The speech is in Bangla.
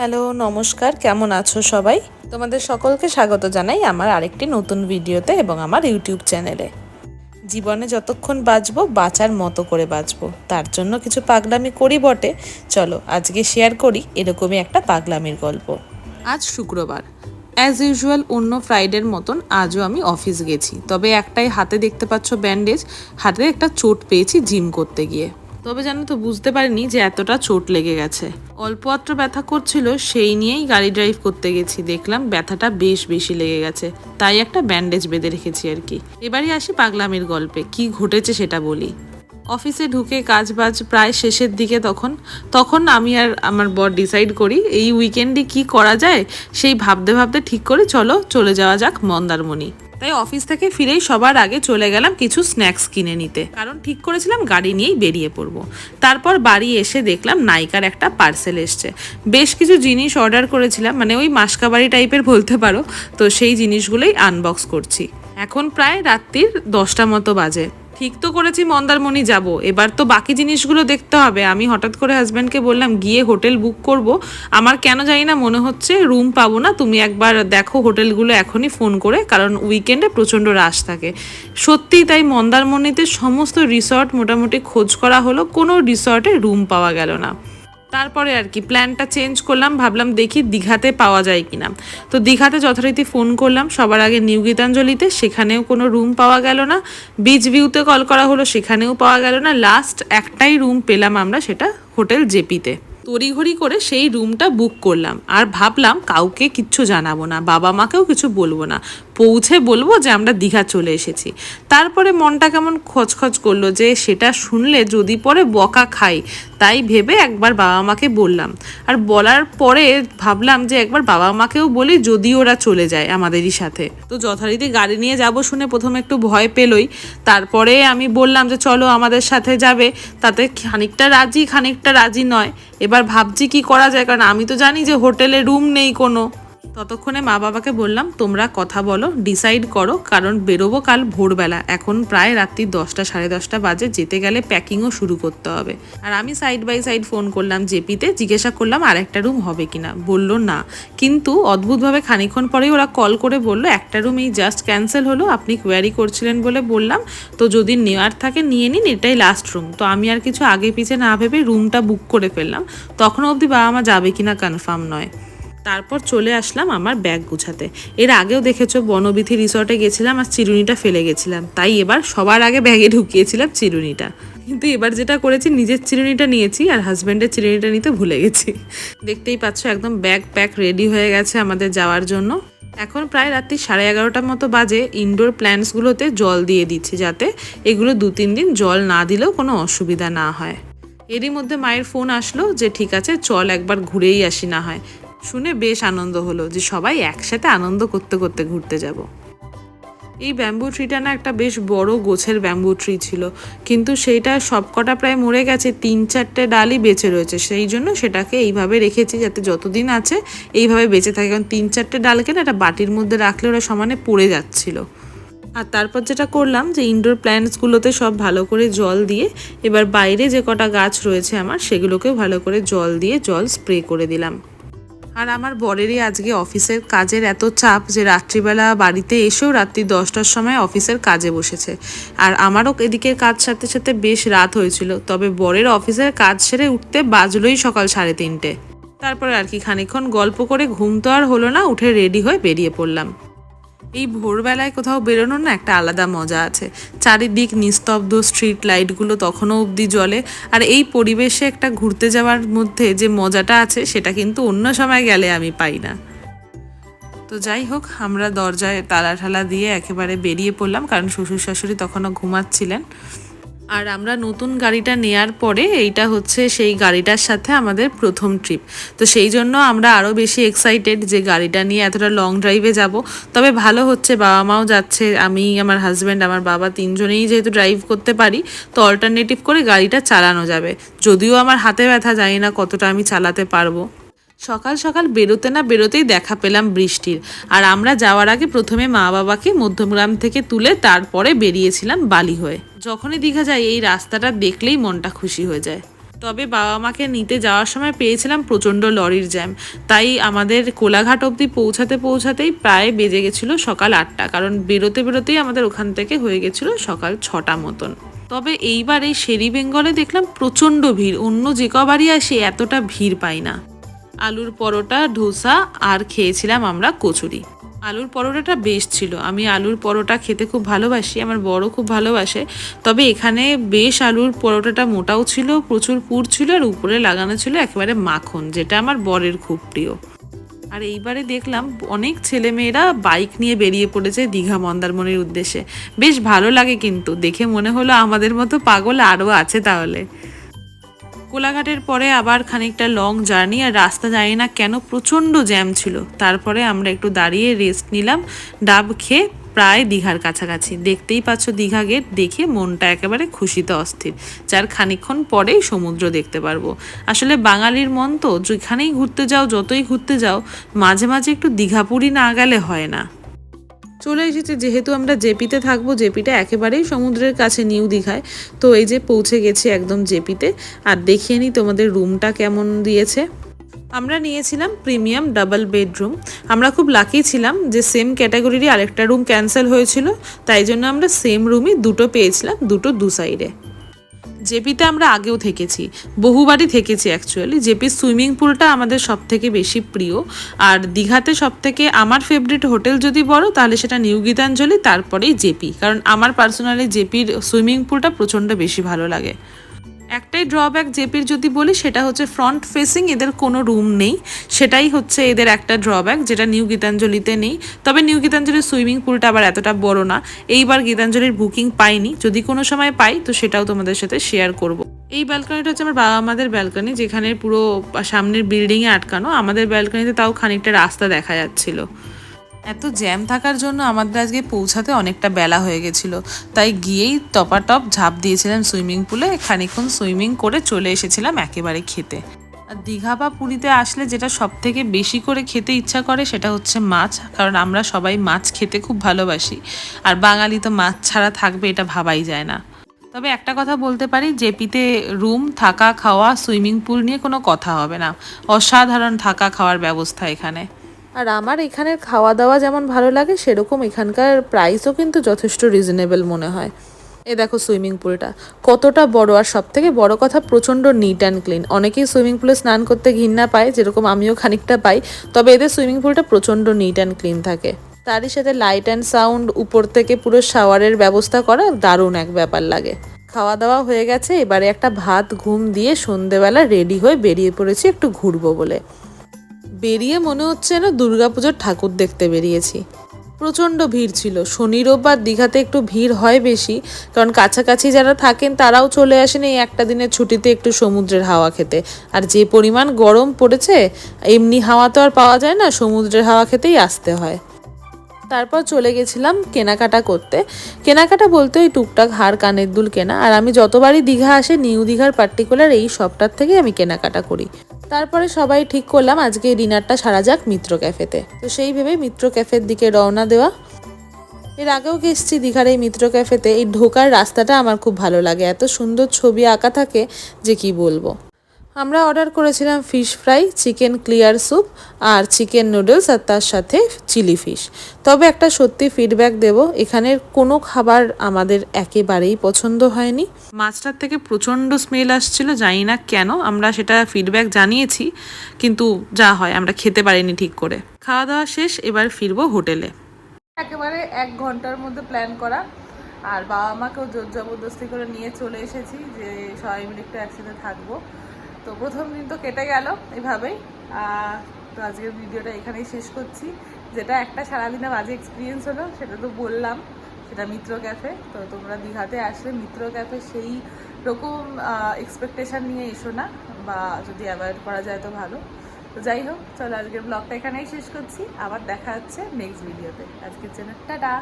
হ্যালো, নমস্কার, কেমন আছো সবাই? তোমাদের সকলকে স্বাগত জানাই আমার আরেকটি নতুন ভিডিওতে এবং আমার ইউটিউব চ্যানেলে। জীবনে যতক্ষণ বাঁচবো, বাঁচার মতো করে বাঁচবো। তার জন্য কিছু পাগলামি করি বটে। চলো, আজকে শেয়ার করি এরকমই একটা পাগলামির গল্প। আজ শুক্রবার। অ্যাজ ইউজুয়াল অন্য ফ্রাইডের মতন আজও আমি অফিস গেছি। তবে একটাই হাতে দেখতে পাচ্ছ ব্যান্ডেজ হাতে একটা চোট পেয়েছি জিম করতে গিয়ে। তবে জানো তো বুঝতে পারিনি যে এতটা চোট লেগে গেছে। অল্প আত্র ব্যথা করছিল, সেই নিয়েই গাড়ি ড্রাইভ করতে গেছি। দেখলাম ব্যথাটা বেশ বেশি লেগে গেছে। তাই একটা ব্যান্ডেজ বেঁধে রেখেছি আর কি। এবারই আসি পাগলামির গল্পে। কি ঘটেছে সেটা বলি। অফিসে ঢুকে কাজ বাজ প্রায় শেষের দিকে তখন তখন আমি আর আমার বর ডিসাইড করি, এই উইকেন্ডে কি করা যায়? সেই ভাবতে ভাবতে ঠিক করে চলো, চলে যাওয়া যাক মন্দারমণি। তাই অফিস থেকে ফিরেই সবার আগে চলে গেলাম কিছু স্ন্যাক্স কিনে নিতে। কারণ ঠিক করেছিলাম গাড়ি নিয়েই বেরিয়ে পড়ব। তারপর বাড়ি এসে দেখলাম নাইকার একটা পার্সেল এসছে। বেশ কিছু জিনিস অর্ডার করেছিলাম মানে ওই মাসকাবাড়ি টাইপের বলতে পারো। তো সেই জিনিসগুলোই আনবক্স করছি। এখন প্রায় রাত্রির দশটা মতো বাজে। ঠিক তো করেছি মন্দারমণি যাব। এবার তো বাকি জিনিসগুলো দেখতে হবে। আমি হঠাৎ করে হাজব্যান্ডকে বললাম, গিয়ে হোটেল বুক করব। আমার কেন জানি না মনে হচ্ছে রুম পাবো না। তুমি একবার দেখো হোটেলগুলো এখনই ফোন করে, কারণ উইকেন্ডে প্রচণ্ড রাশ থাকে। সত্যিই তাই মন্দারমণিতে সমস্ত রিসর্ট মোটামুটি খোঁজ করা হলো। কোনো রিসর্টে রুম পাওয়া গেল না। তারপরে আর কি প্ল্যানটা চেঞ্জ করলাম, ভাবলাম দেখি দীঘাতে পাওয়া যায় কি না তো দীঘাতে যথারীতি ফোন করলাম, সবার আগে নিউ গীতাঞ্জলিতে সেখানেও কোনো রুম পাওয়া গেল না। বিচ ভিউতে কল করা হলো, সেখানেও পাওয়া গেল না। লাস্ট একটাই রুম পেলাম আমরা, সেটা হোটেল জেপিতে তড়িঘড়ি করে সেই রুমটা বুক করলাম। আর ভাবলাম কাউকে কিচ্ছু জানাব না বাবা মাকেও কিছু বলব না। পৌঁছে বলব যে আমরা দীঘা চলে এসেছি। তারপরে মনটা কেমন খচখচ করল যে সেটা শুনলে যদি পরে বকা খাই, তাই ভেবে একবার বাবা মাকে বললাম। আর বলার পরে ভাবলাম যে একবার বাবা মাকেও বলি যদি ওরা চলে যায় আমাদেরই সাথে। তো যথারীতি গাড়ি নিয়ে যাব শুনে প্রথমে একটু ভয় পেলই। তারপরে আমি বললাম যে চলো আমাদের সাথে যাবে। তাতে খানিকটা রাজি খানিকটা রাজি নয়। এবার ভাবছি কি করা যায় কারণ আমি তো জানি যে হোটেলে রুম নেই কোনো। ততক্ষণে মা বাবাকে বললাম, তোমরা কথা বলো ডিসাইড করো, কারণ বেরোবো কাল ভোরবেলা। এখন প্রায় রাত্রি দশটা, সাড়ে দশটা বাজে, যেতে গেলে প্যাকিংও শুরু করতে হবে। আর আমি সাইড বাই সাইড ফোন করলাম জেপিতে, জিজ্ঞাসা করলাম আর একটা রুম হবে কিনা বলল, না। কিন্তু অদ্ভুতভাবে খানিক্ষণ পরেই ওরা কল করে বলল, একটা রুম এই জাস্ট ক্যান্সেল হলো, আপনি কোয়ারি করছিলেন বলে বললাম, তো যদি নেওয়ার থাকে নিয়ে নিন, এটাই লাস্ট রুম তো আমি আর কিছু আগে পিছে না ভেবে রুমটা বুক করে ফেললাম। তখন অবধি বাবা মা যাবে কিনা কনফার্ম নয়। তারপর চলে আসলাম আমার ব্যাগ গুছাতে। এর আগেও দেখেছ, বনবিথি রিসর্টে গেছিলাম আর চিরুনিটা ফেলে গেছিলাম। তাই এবার সবার আগে ব্যাগে ঢুকিয়েছিলাম চিরুনিটা। কিন্তু এবার যেটা করেছি, নিজের চিরুনিটা নিয়েছি আর হাজব্যান্ডের চিরুনিটা নিতে ভুলে গেছি। দেখতেই পাচ্ছ, একদম ব্যাগ প্যাক রেডি হয়ে গেছে আমাদের যাওয়ার জন্য। এখন প্রায় রাত্রি সাড়ে এগারোটার মতো বাজে ইনডোর প্ল্যান্টসগুলোতে জল দিয়ে দিচ্ছি যাতে এগুলো দু তিন দিন জল না দিলেও কোনো অসুবিধা না হয়। এরই মধ্যে মায়ের ফোন আসলো যে, ঠিক আছে, চল একবার ঘুরেই আসি না হয়। শুনে বেশ আনন্দ হলো যে সবাই একসাথে আনন্দ করতে করতে ঘুরতে যাব। এই ব্যাম্বু ট্রিটা না একটা বেশ বড় গোছের ব্যাম্বু ট্রি ছিল, কিন্তু সেইটা সবকটা প্রায় মরে গেছে, তিন চারটে ডালই বেঁচে রয়েছে, সেই জন্য সেটাকে এইভাবে রেখেছি যাতে যতদিন আছে এইভাবে বেঁচে থাকে, কারণ তিন চারটে ডালকে না একটা বাটির মধ্যে রাখলে ওরা সমানে পড়ে যাচ্ছিল। আর তারপর যেটা করলাম যে ইনডোর প্ল্যান্টসগুলোতে সব ভালো করে জল দিয়ে এবার বাইরে যে কটা গাছ রয়েছে আমার, সেগুলোকেও ভালো করে জল দিয়ে জল স্প্রে করে দিলাম। আর আমার বরেরই আজকে অফিসের কাজের এত চাপ যে রাত্রিবেলা বাড়িতে এসেও রাত্রি দশটার সময় অফিসের কাজে বসেছে। আর আমারও এদিকের কাজ সারতে সাথে বেশ রাত হয়েছিল, তবে বরের অফিসের কাজ সেরে উঠতে বাজলোই সকাল সাড়ে তিনটে। তারপরে আর কি খানিক্ষণ গল্প করে ঘুম তো আর হলো না, উঠে রেডি হয়ে বেরিয়ে পড়লাম। এই ভোরবেলায় কোথাও বেরোনোর না একটা আলাদা মজা আছে। চারিদিক নিস্তব্ধ স্ট্রিট লাইটগুলো তখনও অবধি জ্বলে। আর এই পরিবেশে একটা ঘুরতে যাওয়ার মধ্যে যে মজাটা আছে, সেটা কিন্তু অন্য সময় গেলে আমি পাই না। তো যাই হোক, আমরা দরজায় তালা ঠালা দিয়ে একেবারে বেরিয়ে পড়লাম, কারণ শ্বশুর শাশুড়ি তখনও ঘুমাচ্ছিলেন। আর আমরা নতুন গাড়িটা নেয়ার পরে এইটা হচ্ছে সেই গাড়িটার সাথে আমাদের প্রথম ট্রিপ তো সেই জন্য আমরা আরও বেশি এক্সাইটেড যে গাড়িটা নিয়ে এতটা লং ড্রাইভে যাব। তবে ভালো হচ্ছে, বাবা মাও যাচ্ছে, আমি, আমার হাজব্যান্ড আমার বাবা তিনজনেই যেহেতু ড্রাইভ করতে পারি, তো অল্টারনেটিভ করে গাড়িটা চালানো যাবে। যদিও আমার হাতে ব্যথা, জানি না কতটা আমি চালাতে পারব। সকাল সকাল বেরোতে না বেরোতেই দেখা পেলাম বৃষ্টির। আর আমরা যাওয়ার আগে প্রথমে মা বাবাকে মধ্যমগ্রাম থেকে তুলে তারপরে বেরিয়েছিলাম বালি হয়ে। যখনই দীঘা যাই, এই রাস্তাটা দেখলেই মনটা খুশি হয়ে যায়। তবে বাবা মাকে নিতে যাওয়ার সময় পেয়েছিলাম প্রচণ্ড লরির জ্যাম। তাই আমাদের কোলাঘাট অবধি পৌঁছাতে পৌঁছাতেই প্রায় বেজে গেছিল সকাল আটটা। কারণ বেরোতে বেরোতেই আমাদের ওখান থেকে হয়ে গেছিল সকাল ছটা মতন। তবে এইবার এই শেরি বেঙ্গলে দেখলাম প্রচণ্ড ভিড়। অন্য যে কবারই আসে এতটা ভিড় পাই না। আলুর পরোটা, ধোসা আর খেয়েছিলাম আমরা কচুরি। আলুর পরোটাটা বেশ ছিল। আমি আলুর পরোটা খেতে খুব ভালোবাসি, আমার বড় খুব ভালোবাসে। তবে এখানে বেশ আলুর পরোটাটা মোটাও ছিল, প্রচুর পুর ছিল আর উপরে লাগানো ছিল একেবারে মাখন, যেটা আমার বরের খুব প্রিয়। আর এইবারে দেখলাম অনেক ছেলেমেয়েরা বাইক নিয়ে বেরিয়ে পড়েছে দীঘা মন্দারমণির উদ্দেশ্যে। বেশ ভালো লাগে কিন্তু, দেখে মনে হলো আমাদের মতো পাগল আরও আছে তাহলে। কোলাঘাটের পরে আবার খানিকটা লং জার্নি আর রাস্তা জানি না কেন প্রচণ্ড জ্যাম ছিল। তারপরে আমরা একটু দাঁড়িয়ে রেস্ট নিলাম, ডাব খেয়ে প্রায় দীঘার কাছাকাছি। দেখতেই পাচ্ছ দীঘা গেট দেখে মনটা একেবারে খুশিতে অস্থির। যার খানিকক্ষণ পরেই সমুদ্র দেখতে পারব। আসলে বাঙালির মন তো, যেখানেই ঘুরতে যাও, যতই ঘুরতে যাও, মাঝে মাঝে একটু দীঘাপুরি না গেলে হয় না। চলে এসেছি। যেহেতু আমরা জেপিতে থাকব, জেপিটা একেবারেই সমুদ্রের কাছে নিউ দীঘায়। তো এই যে পৌঁছে গেছি একদম জেপিতে। আর দেখিয়ে নিই তোমাদের রুমটা কেমন দিয়েছে। আমরা নিয়েছিলাম প্রিমিয়াম ডাবল বেডরুম। আমরা খুব লাকি ছিলাম যে সেম ক্যাটাগরিরই আরেকটা রুম ক্যান্সেল হয়েছিল। তাই জন্য আমরা সেম রুমই দুটো পেয়েছিলাম, দুটো দু সাইডে। জেপিতে আমরা আগেও থেকেছি, বহুবারই থেকেছি অ্যাকচুয়ালি জেপির সুইমিং পুলটা আমাদের সব থেকে বেশি প্রিয়। আর দীঘাতে সব থেকে আমার ফেভারিট হোটেল যদি বড় তাহলে সেটা নিউ গীতাঞ্জলি, তারপরেই জেপি। কারণ আমার পার্সোনালি জেপির সুইমিং পুলটা প্রচণ্ড বেশি ভালো লাগে। একটাই ড্রব্যাক জেপির যদি বলি, সেটা হচ্ছে ফ্রন্ট ফেসিং এদের কোনো রুম নেই। সেটাই হচ্ছে এদের একটা ড্রব্যাক যেটা নিউ গীতাঞ্জলিতে নেই। তবে নিউ গীতাঞ্জলির সুইমিং পুলটা আবার এতটা বড় না। এইবার গীতাঞ্জলির বুকিং পাইনি। যদি কোনো সময় পাই, তো সেটাও তোমাদের সাথে শেয়ার করব। এই ব্যালকনিটা হচ্ছে আমার বাবা আমাদের ব্যালকনি যেখানে পুরো সামনের বিল্ডিংয়ে আটকানো। আমাদের ব্যালকনিতে তাও খানিকটা রাস্তা দেখা যাচ্ছিল। এত জ্যাম থাকার জন্য আমাদের আজকে পৌঁছাতে অনেকটা বেলা হয়ে গেছিল। তাই গিয়েই টপাটপ ঝাঁপ দিয়েছিলাম সুইমিং পুলে, খানিকক্ষণ সুইমিং করে চলে এসেছিলাম একেবারে খেতে। আর দীঘা বা পুরীতে আসলে যেটা সব থেকে বেশি করে খেতে ইচ্ছা করে সেটা হচ্ছে মাছ, কারণ আমরা সবাই মাছ খেতে খুব ভালোবাসি। আর বাঙালি তো মাছ ছাড়া থাকবে এটা ভাবাই যায় না। তবে একটা কথা বলতে পারি, জেপিতে রুম, থাকা, খাওয়া, সুইমিং পুল নিয়ে কোনো কথা হবে না। অসাধারণ থাকা খাওয়ার ব্যবস্থা এখানে। আর আমার এখানের খাওয়া দাওয়া যেমন ভালো লাগে, সেরকম এখানকার প্রাইসও কিন্তু যথেষ্ট রিজনেবল মনে হয়। এ দেখো সুইমিং পুলটা কতটা বড় আর সব থেকে বড় কথা প্রচণ্ড নিট অ্যান্ড ক্লিন অনেকেই সুইমিং পুলে স্নান করতে ঘৃণা পায়, যেরকম আমিও খানিকটা পাই। তবে এদের সুইমিং পুলটা প্রচণ্ড নিট অ্যান্ড ক্লিন থাকে। তারই সাথে লাইট অ্যান্ড সাউন্ড উপর থেকে পুরো শাওয়ারের ব্যবস্থা করা দারুণ এক ব্যাপার লাগে। খাওয়া দাওয়া হয়ে গেছে, এবারে একটা ভাত, ঘুম দিয়ে সন্ধেবেলা রেডি হয়ে বেরিয়ে পড়েছি একটু ঘুরবো বলে। বেরিয়ে মনে হচ্ছে না দুর্গাপুজোর ঠাকুর দেখতে বেরিয়েছি। প্রচণ্ড ভিড় ছিল। শনি, রোববার দীঘাতে একটু ভিড় হয় বেশি, কারণ কাছাকাছি যারা থাকেন তারাও চলে আসেন এই একটা দিনের ছুটিতে একটু সমুদ্রের হাওয়া খেতে। আর যে পরিমাণ গরম পড়েছে, এমনি হাওয়া তো আর পাওয়া যায় না, সমুদ্রের হাওয়া খেতেই আসতে হয়। তারপর চলে গেছিলাম কেনাকাটা করতে। কেনাকাটা বলতে ওই টুকটাক হার, কানের দুল কেনা। আর আমি যতবারই দীঘা আসে, নিউ দীঘার পার্টিকুলার এই সবটার থেকে আমি কেনাকাটা করি। তারপরে সবাই ঠিক করলাম, আজকে ডিনারটা সারা যাক মিত্র ক্যাফেতে। তো সেই ভেবে মিত্র ক্যাফের দিকে রওনা দেওয়া। এর আগেও গেছি দীঘার এই মিত্র ক্যাফেতে। এই ঢোকার রাস্তাটা আমার খুব ভালো লাগে। এত সুন্দর ছবি আঁকা থাকে যে কি বলব। আমরা অর্ডার করেছিলাম fish fry chicken clear soup আর চিকেন নুডলস আর তার সাথে চিলি ফিশ তবে একটা সত্যি ফিডব্যাক দেব, এখানের কোনো খাবার আমাদের একেবারেই পছন্দ হয়নি। মাছটার থেকে প্রচণ্ড স্মেল আসছিল, জানি না কেন, আমরা সেটা ফিডব্যাক জানিয়েছি, কিন্তু যা হয়, আমরা খেতে পারিনি ঠিক করে। খাওয়া দাওয়া শেষ, এবার ফিরবো হোটেলে। একেবারে এক ঘণ্টার মধ্যে প্ল্যান করা, আর বাবা মাকেও জোর জবরদস্তি করে নিয়ে চলে এসেছি যে সবাই মিলে একটু একসাথে থাকব। তো প্রথম দিন তো কেটে গেল এভাবেই। তো আজকের ভিডিওটা এখানেই শেষ করছি। যেটা একটা সারাদিনে বাজে এক্সপিরিয়েন্স হলো, সেটা তো বললাম। সেটা মিত্র ক্যাফে তো তোমরা দীঘাতে আসলে মিত্র ক্যাফে সেই রকম এক্সপেকটেশন নিয়ে এসো না, বা যদি অ্যাভয়েড করা যায় তো ভালো। তো যাই হোক, চলো আজকের ব্লগটা এখানেই শেষ করছি। আবার দেখা হচ্ছে নেক্সট ভিডিওতে আজকের জন্য টাটা!